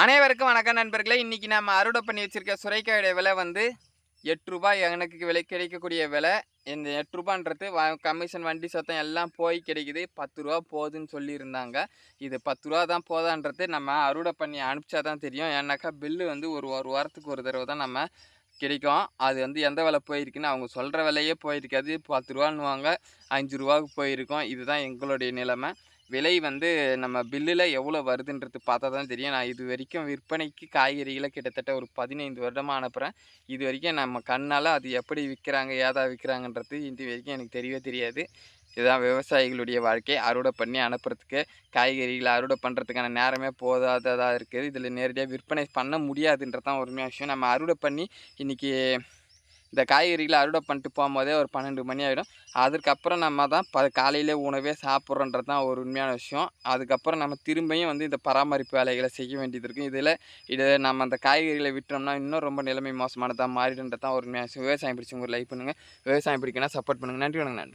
அனைவருக்கும் வணக்கம் நண்பர்களே. இன்றைக்கி நம்ம அறுவடை பண்ணி வச்சுருக்க சுரைக்காயுடைய விலை வந்து எட்டு ரூபாய் எனக்கு விலை கிடைக்கக்கூடிய விலை. இந்த எட்டு ரூபான்றது வ கமிஷன் வண்டி சத்தம் எல்லாம் போய் கிடைக்குது. பத்து ரூபா போகுதுன்னு சொல்லியிருந்தாங்க. இது பத்து ரூபா தான் போதான்றது நம்ம அறுவடை பண்ணி அனுப்பிச்சா தான் தெரியும். ஏன்னாக்கா பில்லு வந்து ஒரு ஒரு வாரத்துக்கு ஒரு தடவை தான் நம்ம கிடைக்கும். அது வந்து எந்த விலை போயிருக்குன்னு அவங்க சொல்கிற விலையே போயிருக்காது. பத்து ரூபான்னுவாங்க. அஞ்சு ரூபாவுக்கு போயிருக்கோம். இதுதான் எங்களுடைய நிலைமை. விலை வந்து நம்ம பில்லில் எவ்வளோ வருதுன்றது பார்த்தா தான் தெரியும். நான் இது வரைக்கும் விற்பனைக்கு காய்கறிகளை கிட்டத்தட்ட ஒரு பதினைந்து வருடமாக அனுப்புகிறேன் இது வரைக்கும் நம்ம கண்ணால் அது எப்படி விற்கிறாங்க ஏதா விற்கிறாங்கன்றது இது வரைக்கும் எனக்கு தெரியவே தெரியாது. இதுதான் விவசாயிகளுடைய வாழ்க்கை. அறுவடை பண்ணி அனுப்புறதுக்கு காய்கறிகளை அறுவடை பண்ணுறதுக்கான நேரமே போதாததாக இருக்குது. இதில் நேரடியாக விற்பனை பண்ண முடியாதுன்றதான் உண்மையான விஷயம். நம்ம அறுவடை பண்ணி இன்றைக்கி இந்த காய்கறிகளை அறுவடை பண்ணிட்டு போகும்போதே ஒரு பன்னெண்டு மணி ஆகிடும் அதுக்கப்புறம் நம்ம தான் ப காலையிலே உணவே சாப்பிட்றோன்றது தான் ஒரு உண்மையான விஷயம். அதுக்கப்புறம் நம்ம திரும்பியும் வந்து இந்த பராமரிப்பு வேலைகளை செய்ய வேண்டியது இருக்கும். இதில் இது நம்ம அந்த காய்கறிகளை விட்டோம்னா இன்னும் ரொம்ப நிலைமை மோசமானதாக மாறிடுன்றது தான் ஒரு உண்மையான விஷயம். விவசாயம் பிடிச்சவங்க லைக் பண்ணுங்கள் விவசாயம் பிடிக்கணும் சப்போர்ட் பண்ணுங்கள் நன்றி வணக்கம் நன்றி.